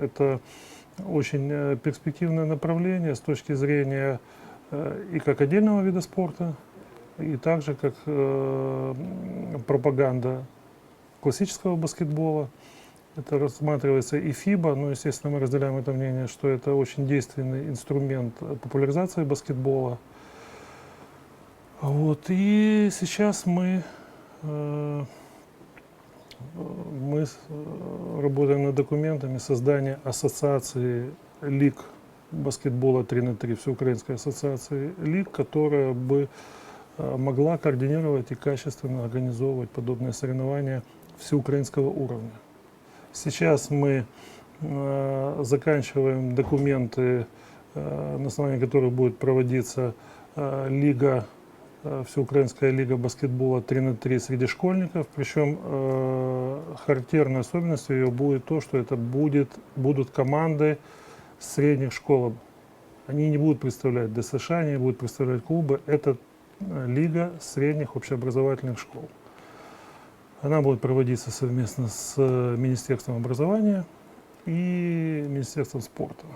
Это очень э, перспективное направление с точки зрения э, и как отдельного вида спорта, и также как э, пропаганда классического баскетбола. Это рассматривается и ФИБА, но, естественно, мы разделяем это мнение, что это очень действенный инструмент популяризации баскетбола. Вот, и сейчас мы, э, работаем над документами создания ассоциации лиг баскетбола 3 на 3, Всеукраинской ассоциации лиг, которая бы э, могла координировать и качественно организовывать подобные соревнования всеукраинского уровня. Сейчас мы э, заканчиваем документы, на основании которых будет проводиться лига, всеукраинская лига баскетбола 3 на 3 среди школьников. Причем характерной особенностью ее будет то, что это будет, будут команды средних школ. Они не будут представлять ДСШ, они не будут представлять клубы. Это э, лига средних общеобразовательных школ. Она будет проводиться совместно с э, Министерством образования и Министерством спорта.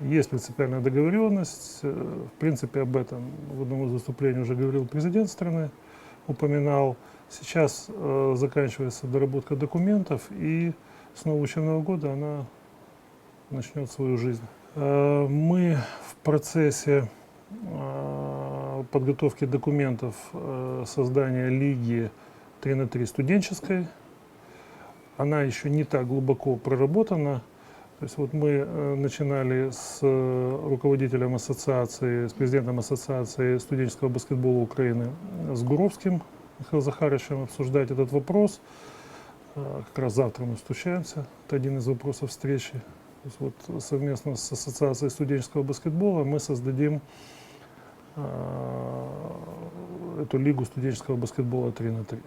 Есть принципиальная договоренность. э, В принципе, об этом в одном из выступлений уже говорил президент страны, упоминал. Сейчас э, заканчивается доработка документов, и с нового учебного года она начнет свою жизнь. Э, Мы в процессе э, подготовки документов э, создания лиги 3 на 3 студенческой. Она еще не так глубоко проработана. То есть вот мы э, начинали с э, руководителем ассоциации, с президентом ассоциации студенческого баскетбола Украины, э, с Гуровским Михаилом Захаровичем обсуждать этот вопрос. Э, Как раз завтра мы встречаемся. Это один из вопросов встречи. Вот совместно с Ассоциацией студенческого баскетбола мы создадим э, эту лигу студенческого баскетбола 3 на 3.